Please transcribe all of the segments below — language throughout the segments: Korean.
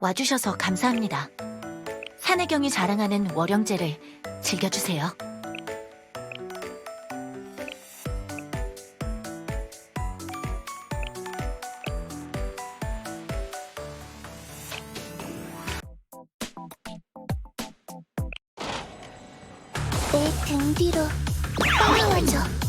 와주셔서 감사합니다. 산해경이 자랑하는 월영제를 즐겨주세요. 내 등 뒤로 따라와줘.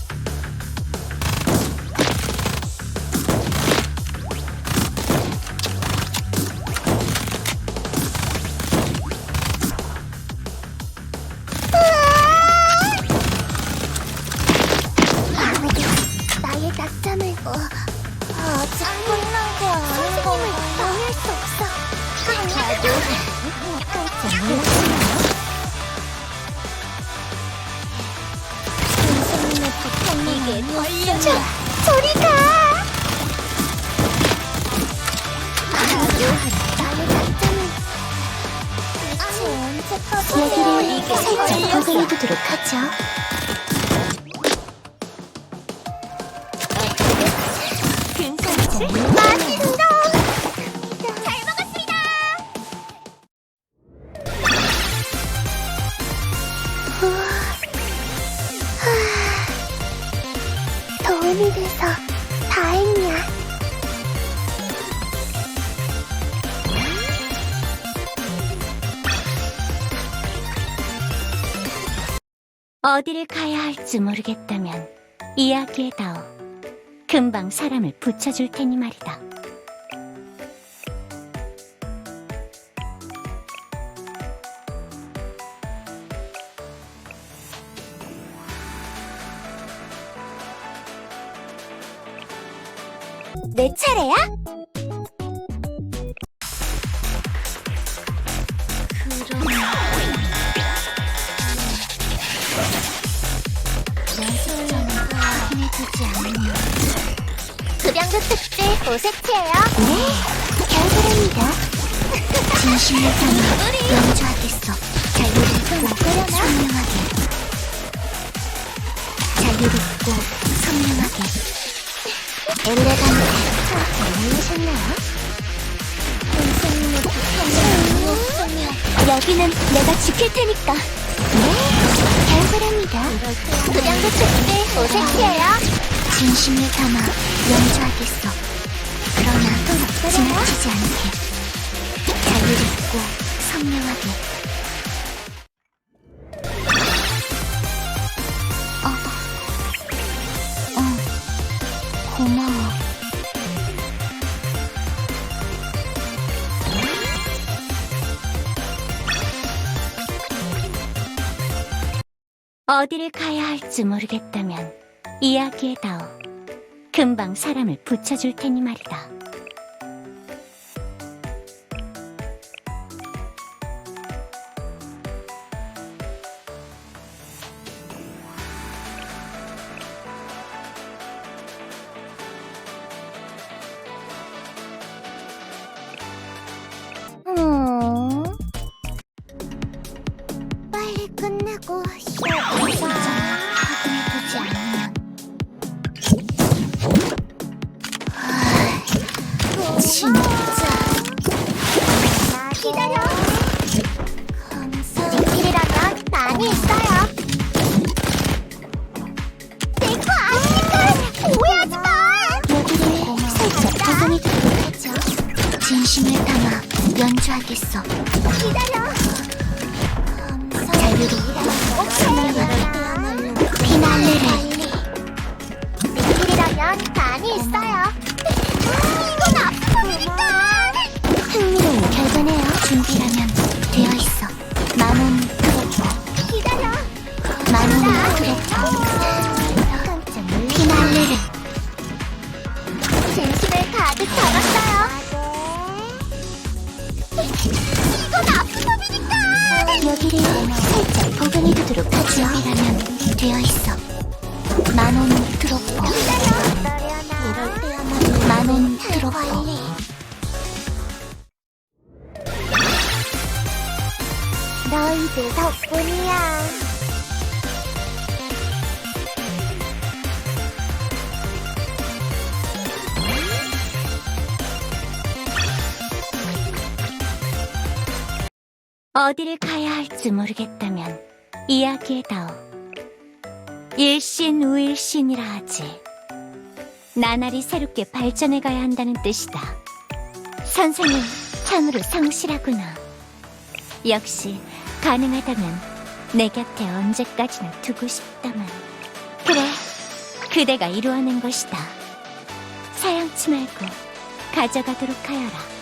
부탁에게 걸려라. 저리 가. 아주 나의 낮잠은 대체 언제 얘기를 살짝 거슬려 두도록 하죠. 도움이 돼서 다행이야. 어디를 가야 할지 모르겠다면 이야기해다오. 금방 사람을 붙여줄 테니 말이다. 내 차례야? 확인해주지 않으면 급양도 특제 오색채예요. 네, 결과랍니다. 진심을 담아 연주하겠어. 자유롭고. 선명하게. 자유롭고 선명하게. 엘레간테. 잘하셨나요? 선생님의 부탁을 여기는 내가 지킬 테니까. 네, 결과랍니다. 급양도 특제 오색채예요. 진심을 담아 연주하겠어. 그러나 지나치지 않게. 자유롭고 선명하게. 어디를 가야 할지 모르겠다면 이야기해다오. 금방 사람을 붙여줄 테니 말이다. 담아 연주하겠어. 기다려. 자유롭고 선명하게. 피날레를 리필이라면 많이 있어요. 이건 아프니까. 흥미로운 결과네요. 준비라면 되어 있어. 만원 그렇고 기다려. 만원 그렇고 이건 아픔이니까. 여기를 살짝 보관해두도록 하죠. 준비라면 되어 있어. 만원 그렇고 이럴 때야말로 만원 빨리. 너희들 덕분이야. 어디를 가야 할지 모르겠다면 이야기해다오. 일신 우일신이라 하지. 나날이 새롭게 발전해 가야 한다는 뜻이다. 선생은 참으로 성실하구나. 역시 가능하다면 내 곁에 언제까지나 두고 싶다만. 그래, 그대가 이루어낸 것이다. 사양치 말고 가져가도록 하여라.